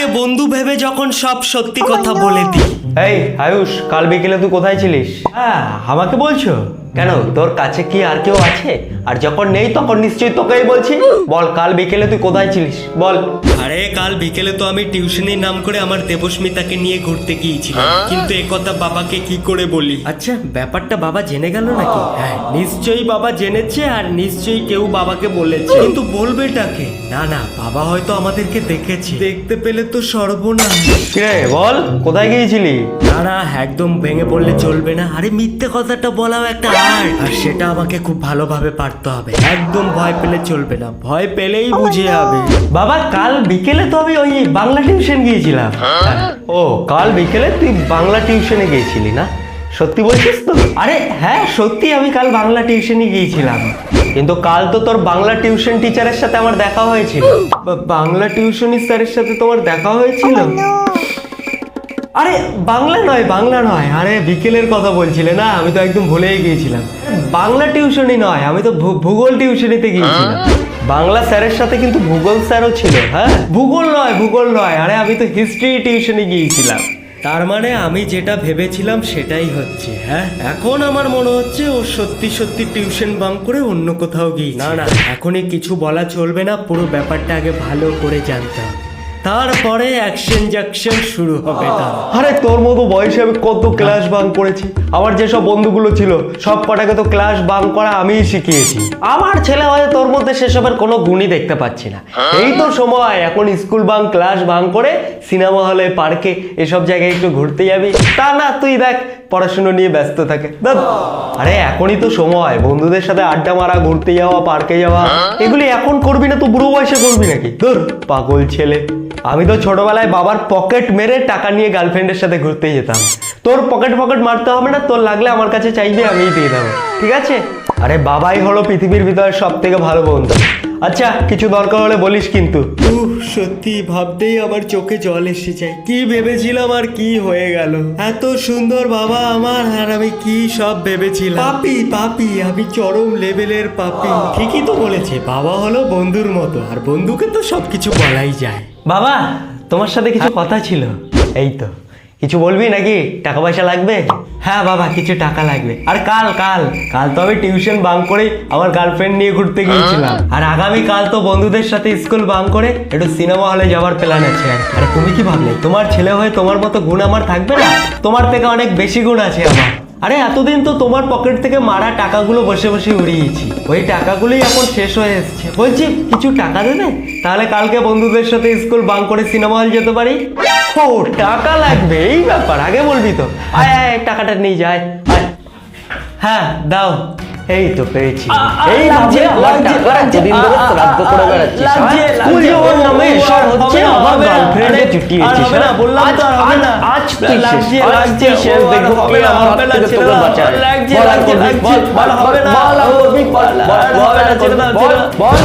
মাকে বন্ধু ভেবে যখন সব সত্যি কথা বলে দিই। এই আয়ুষ কাল বিকেলে তুই কোথায় ছিলিস? হ্যাঁ আমাকে বলছো? কেন তোর কাছে কি আর কেউ আছে? আর যখন নেই তখন নিশ্চয়ই তোকেই বলছি। বল কাল বিকেলে তুই কোথায় ছিলিস? বল। আরে কাল বিকেলে তো আমি টিউশনের নাম করে আমার দেবস্মিতাকে নিয়ে ঘুরতে গিয়েছিলাম। কিন্তু এ কথা বাবাকে কি করে বলি? আচ্ছা ব্যাপারটা বাবা জেনে গেল নাকি? হ্যাঁ নিশ্চয়ই বাবা জেনেছে আর নিশ্চয়ই কেউ বাবাকে বলেছে। কিন্তু বলবেটাকে না না বাবা হয়তো আমাদেরকে দেখেছে। দেখতে পেলে তো সর্বনাশ। কিরে বল কোথায় গিয়েছিলি না না একদম ভেঙে পড়লে চলবে না। আরে মিথ্যে কথাটা বলাও একটা আর্ট আর সেটা আমাকে খুব ভালোভাবে পারতে হবে। একদম ভয় পেলে চলবে না। ভয় পেলেই বুঝে যাবে। বাবা কাল বিকেলে তো আমি ওই বাংলা টিউশন গিয়েছিলাম। ও কাল বিকেলে তুই বাংলা টিউশনে গিয়েছিলি না? সত্যি বলছিস তো? আরে হ্যাঁ সত্যি আমি কাল বাংলা টিউশনে গিয়েছিলাম। কিন্তু কাল তো তোর বাংলা টিউশন টিচারের সাথে আমার দেখা হয়েছিল। বাংলা টিউশনি স্যারের সাথে তোমার দেখা হয়েছিল? আরে, বাংলা নয় বাংলা নয়। আরে, বিকেলের কথা বলছিলে না? আমি তো একদম ভুলেই গিয়েছিলাম। বাংলা টিউশনই নয়, আমি তো ভূগোল টিউশনিতে গিয়েছিলাম। বাংলা স্যারের সাথে কিন্তু ভূগোল স্যারও ছিল হ্যাঁ? ভূগোল নয় ভূগোল নয়। আরে, আমি তো হিস্ট্রি টিউশনে গিয়েছিলাম। তার মানে আমি যেটা ভেবেছিলাম সেটাই হচ্ছে হ্যাঁ? এখন আমার মনে হচ্ছে ও সত্যি সত্যি টিউশন বাং করে অন্য কোথাও গিয়ে না না, এখনই কিছু বলা চলবে না, পুরো ব্যাপারটা আগে ভালো করে জানতে হবে। তারপরে অ্যাকশন জ্যাকশন শুরু হবে তার। আরে তোর মতো বয়সে আমি কত ক্লাস বাং করেছি। আমার যেসব বন্ধুগুলো ছিল সব কটাকে তো ক্লাস বাং করা আমিই শিখিয়েছি। আমার ছেলে হয়ে তোর মধ্যে সেসবের কোনো গুণই দেখতে পাচ্ছি না। এই তো সময় এখন স্কুল বাং ক্লাস বাং করে সিনেমা হলে পার্কে এসব জায়গায় একটু ঘুরতে যাবি। তা না তুই দেখ পড়াশুনো নিয়ে ব্যস্ত থাকে। আরে এখনই তো সময় বন্ধুদের সাথে আড্ডা মারা ঘুরতে যাওয়া পার্কে যাওয়া এগুলি এখন করবি না তো বুড়ো বয়সে করবি নাকি? ধর পাগল ছেলে। আমি তো ছোটবেলায় বাবার পকেট মেরে টাকা নিয়ে গার্লফ্রেন্ডের সাথে ঘুরতে যেতাম। তোর পকেট পকেট মারতে হবে না, তোর লাগলে আমার কাছে চাইবে আমিই দিয়ে দেবো। ঠিক আছে? আরে বাবাই হলো পৃথিবীর ভিতরে সব থেকে ভালো বন্ধু। আচ্ছা কিছু দরকার হলে বলিস কিন্তু। সত্যি ভাবতেই আমার চোখে জল এসে যায়। কি ভেবেছিলাম আর কি হয়ে গেল। এত সুন্দর বাবা আমার, আর আমি কি সব ভেবেছিলাম। পাপি পাপি, আমি চরম লেভেলের পাপি। ঠিকই তো বলেছে, বাবা হলো বন্ধুর মতো, আর বন্ধুকে তো সবকিছু বলাই যায়। বাবা তোমার সাথে কিছু কথা ছিল। এই তো। কিছু বলবি নাকি? টাকা পয়সা লাগবে? হ্যাঁ বাবা কিছু টাকা লাগবে। আর কাল কাল। কাল তো আমি টিউশন বাং করে আমার গার্লফ্রেন্ড নিয়ে ঘুরতে গিয়েছিলাম। আর আগামী কাল তো বন্ধুদের সাথে স্কুল বাং করে একটু সিনেমা হলে যাওয়ার প্ল্যান আছে। আর তুমি কি ভাবলে? তোমার ছেলে হয়ে তোমার মতো গুণ আমার থাকবে না? তোমার থেকে অনেক বেশি গুণ আছে আমার। আরে এতদিন তো তোমার পকেট থেকে মারা টাকাগুলো বসে বসে উড়িয়েছি। ওই টাকাগুলোই এখন শেষ হয়ে এসছে। বলছি কিছু টাকা দেবে? তাহলে কালকে বন্ধুদের সাথে স্কুল বাং করে সিনেমা হল যেতে পারি। ও টাকা লাগবে এই ব্যাপার আগে বলবি তো। আয় আয় টাকাটা নিয়ে যায় হ্যাঁ দাও। এই তো পেয়েছি। এই লাগছে লাগছে এতদিন ধরে শ্রাদ্ধ করে বেড়াচ্ছিস লাগছে, স্কুল যাওয়ার নামে এসব হচ্ছে আমার চুটিয়েছিস হবে না, হ্যাঁ? বললাম তো আর হবে না। আজ তুই লাগছে, লাগছে, শেষ, দেখো কে না, আমার হবে হাত না, থেকে তোকে বাঁচায়। লাগছে, লাগছে? বল, বল, হবে না, বল হবে না? বল, বল